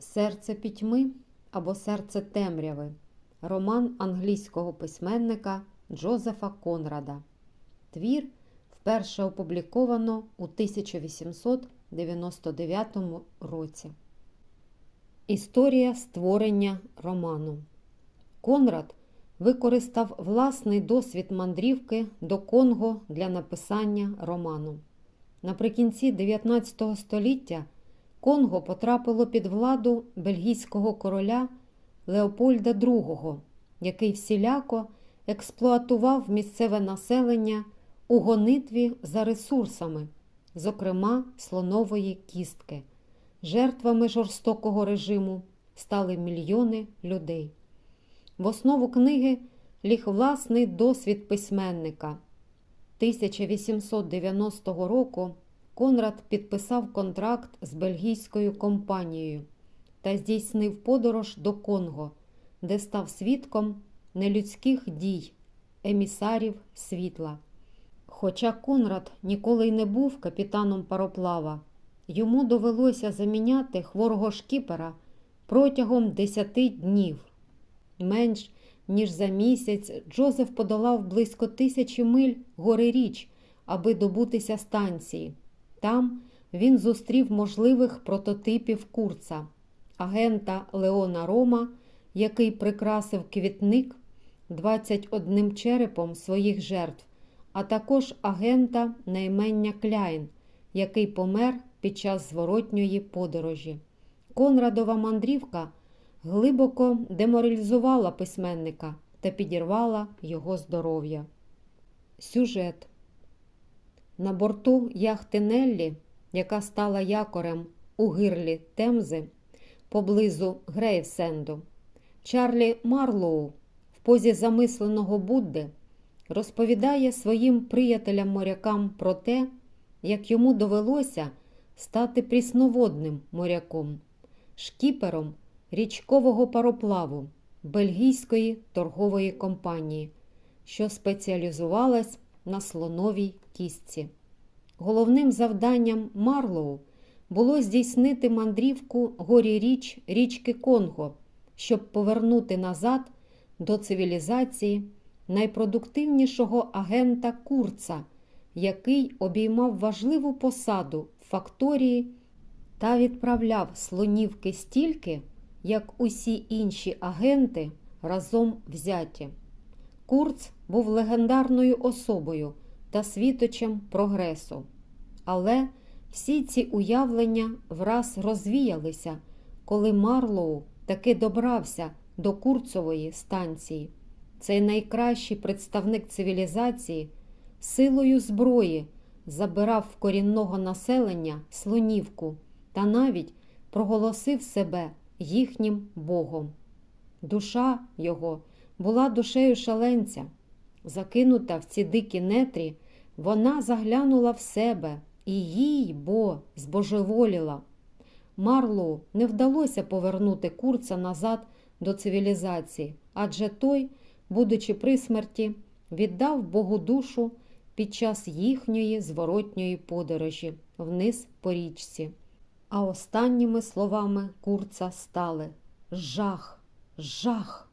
Серце пітьми або Серце темряви роман англійського письменника Джозефа Конрада. Твір вперше опубліковано у 1899 році. Історія створення роману. Конрад використав власний досвід мандрівки до Конго для написання роману. Наприкінці 19 століття Конго потрапило під владу бельгійського короля Леопольда II, який всіляко експлуатував місцеве населення у гонитві за ресурсами, зокрема слонової кістки. Жертвами жорстокого режиму стали мільйони людей. В основу книги ліг власний досвід письменника. 1890 року Конрад підписав контракт з бельгійською компанією та здійснив подорож до Конго, де став свідком нелюдських дій, емісарів світла. Хоча Конрад ніколи й не був капітаном пароплава, йому довелося заміняти хворого шкіпера протягом 10 днів. Менш ніж за місяць Джозеф подолав близько тисячі миль гори річ, аби добутися станції. Там він зустрів можливих прототипів курца, агента Леона Рома, який прикрасив квітник 21 черепом своїх жертв, а також агента наймення Кляйн, який помер під час зворотньої подорожі. Конрадова мандрівка глибоко деморалізувала письменника та підірвала його здоров'я. Сюжет на борту яхти Неллі, яка стала якорем у гирлі Темзи поблизу Грейвсенду, Чарлі Марлоу в позі замисленого Будди розповідає своїм приятелям-морякам про те, як йому довелося стати прісноводним моряком, шкіпером річкового пароплаву бельгійської торгової компанії, що спеціалізувалась на слоновій кістці. Головним завданням Марлоу було здійснити мандрівку горі річ річки Конго, щоб повернути назад до цивілізації найпродуктивнішого агента Курца, який обіймав важливу посаду в факторії та відправляв слонівки стільки, як усі інші агенти разом взяті. Курц був легендарною особою та світочем прогресу. Але всі ці уявлення враз розвіялися, коли Марлоу таки добрався до Курцової станції. Цей найкращий представник цивілізації силою зброї забирав в корінного населення слонівку та навіть проголосив себе їхнім Богом. Душа його була душею шаленця. Закинута в ці дикі нетрі, вона заглянула в себе і їй бо збожеволіла. Марлоу не вдалося повернути курца назад до цивілізації, адже той, будучи при смерті, віддав Богу душу під час їхньої зворотньої подорожі вниз по річці. А останніми словами курца стали жах, жах.